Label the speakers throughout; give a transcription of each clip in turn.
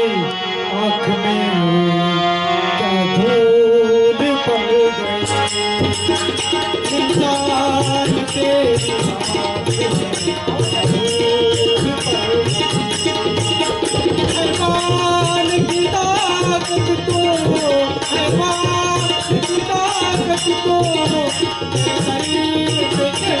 Speaker 1: आँख में क्या धूल पड़ गई? इंसान तेरी हैवान की ताकत तो हैवान की ताकत मेरे शरीर पे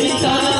Speaker 1: इंसान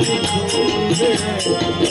Speaker 1: Thank you.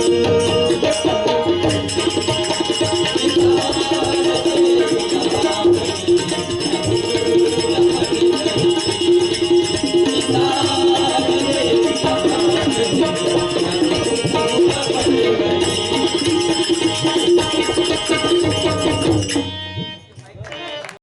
Speaker 1: 嗯。